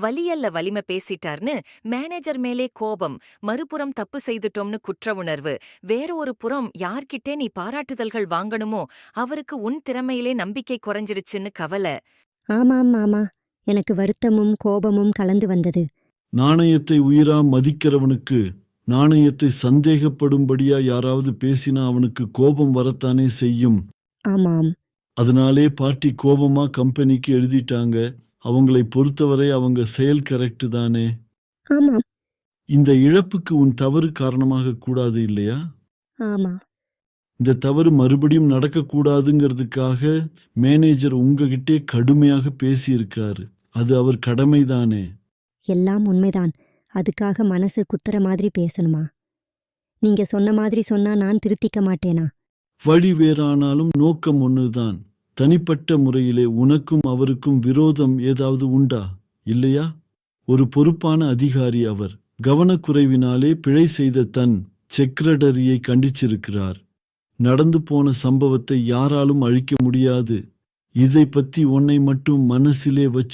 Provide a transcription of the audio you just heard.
வலியல்ல வலிமை பேசிட்டார்னு மேனேஜர் மேலே கோபம். மறுபுறம் தப்பு செய்துட்டோம்னு குற்ற உணர்வு. வேற ஒரு புறம் யார்கிட்டே நீ பாராட்டுதல்கள் வாங்கணுமோ அவருக்கு உன் திறமையிலே நம்பிக்கை குறைஞ்சிருச்சுன்னு கவலை. ஆமாம் மாமா எனக்கு வருத்தமும் கோபமும் கலந்து வந்தது. நாணயத்தை உயிரா மதிக்கிறவனுக்கு நாணயத்தை சந்தேகப்படும்படியா யாராவது பேசினா அவனுக்கு கோபம் வரத்தானே செய்யும். ஆமாம். அதனாலே பார்ட்டி கோபமா கம்பெனிக்கு எழுதிட்டாங்க. அவங்களை பொறுத்தவரை அவங்க செயல் கரெக்ட் தானே? இந்த இழப்புக்கு உன் தவறு காரணமாக கூடாது இல்லையா? ஆமா. இந்த தவறு மறுபடியும் நடக்கக்கூடாதுங்கிறதுக்காக மேனேஜர் உங்ககிட்டே கடுமையாக பேசியிருக்காரு. அது அவர் கடமைதானே? எல்லாம் உண்மைதான். அதுக்காக மனசு குத்துற மாதிரி பேசணுமா? நீங்க சொன்ன மாதிரி சொன்னா நான் திருத்திக்க மாட்டேனா? வழி வேறானாலும் நோக்கம் ஒண்ணுதான். தனிப்பட்ட முறையிலே உனக்கும் அவருக்கும் விரோதம் ஏதாவது உண்டா? இல்லையா? ஒரு பொறுப்பான அதிகாரி அவர் கவனக்குறைவினாலே பிழை செய்த தன் செக்ரடரியை கண்டிச்சிருக்கிறார். நடந்து போன சம்பவத்தை யாராலும் அழிக்க முடியாது. இதை பத்தி உன்னை மட்டும் மனசிலே வச்சு